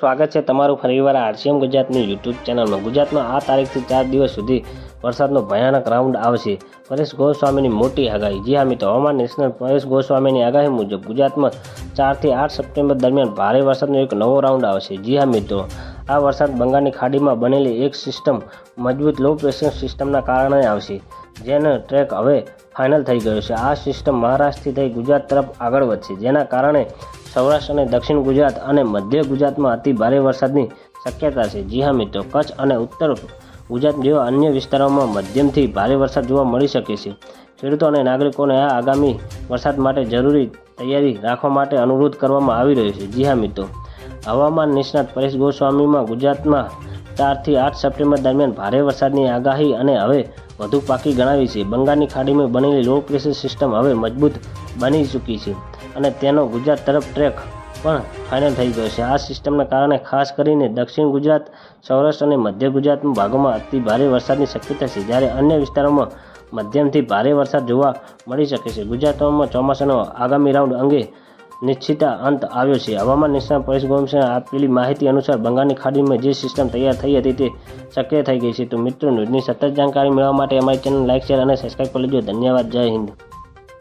સ્વાગત છે તમારું ફરીવાર આરસીએમ ગુજરાતની યુટ્યુબ ચેનલમાં. ગુજરાતમાં આ તારીખથી ચાર દિવસ સુધી વરસાદનો ભયાનક રાઉન્ડ આવશે. પરેશ ગોસ્વામીની મોટી આગાહી. જી હા મિત્રો, હવામાન નેશનલ પરેશ ગોસ્વામીની આગાહી મુજબ ગુજરાતમાં ચારથી આઠ સપ્ટેમ્બર દરમિયાન ભારે વરસાદનો એક નવો રાઉન્ડ આવશે. જી હા મિત્રો, આ વરસાદ બંગાળની ખાડીમાં બનેલી એક સિસ્ટમ મજબૂત લો પ્રેશર સિસ્ટમના કારણે આવશે, જેનો ટ્રેક હવે ફાઇનલ થઈ ગયો છે. આ સિસ્ટમ મહારાષ્ટ્રથી થઈ ગુજરાત તરફ આગળ વધશે, જેના કારણે સૌરાષ્ટ્ર અને દક્ષિણ ગુજરાત અને મધ્ય ગુજરાતમાં અતિ ભારે વરસાદની શક્યતા છે. જી હા મિત્રો, કચ્છ અને ઉત્તર ગુજરાત જેવા અન્ય વિસ્તારોમાં મધ્યમથી ભારે વરસાદ જોવા મળી શકે છે. ખેડૂતો અને નાગરિકોને આ આગામી વરસાદ માટે જરૂરી તૈયારી રાખવા માટે અનુરોધ કરવામાં આવી રહ્યો છે. જી હા મિત્રો, હવામાન નિષ્ણાત પરેશ ગોસ્વામીમાં ગુજરાતમાં ચારથી આઠ સપ્ટેમ્બર દરમિયાન ભારે વરસાદની આગાહી અને હવે વધુ પાકી ગણાવી છે. બંગાળની ખાડીમાં બનેલી લો પ્રેશર સિસ્ટમ હવે મજબૂત બની ચૂકી છે. અને તેનો ગુજરાત તરફ ટ્રેક પણ ફાઇનલ થઈ ગયો છે. આ સિસ્ટમના કારણે ખાસ કરીને દક્ષિણ ગુજરાત, સૌરાષ્ટ્ર અને મધ્ય ગુજરાતના ભાગોમાં અતિ ભારે વરસાદની શક્યતા છે. જ્યારે અન્ય વિસ્તારોમાં મધ્યમથી ભારે વરસાદ જોવા મળી શકે છે. ગુજરાતમાં ચોમાસાનો આગામી રાઉન્ડ અંગે નિશ્ચિતા અંત આવ્યો છે. હવામાન નિષ્ણાત પરેશ ગોમસે આપેલી માહિતી અનુસાર બંગાળની ખાડીમાં જે સિસ્ટમ તૈયાર થઈ હતી તે શક્ય થઈ ગઈ છે. તો મિત્રો, ન્યૂઝની સતત જાણકારી મેળવવા માટે અમારી ચેનલ લાઇક શેર અને સબસ્ક્રાઈબ કરી લેજો. ધન્યવાદ. જય હિન્દ.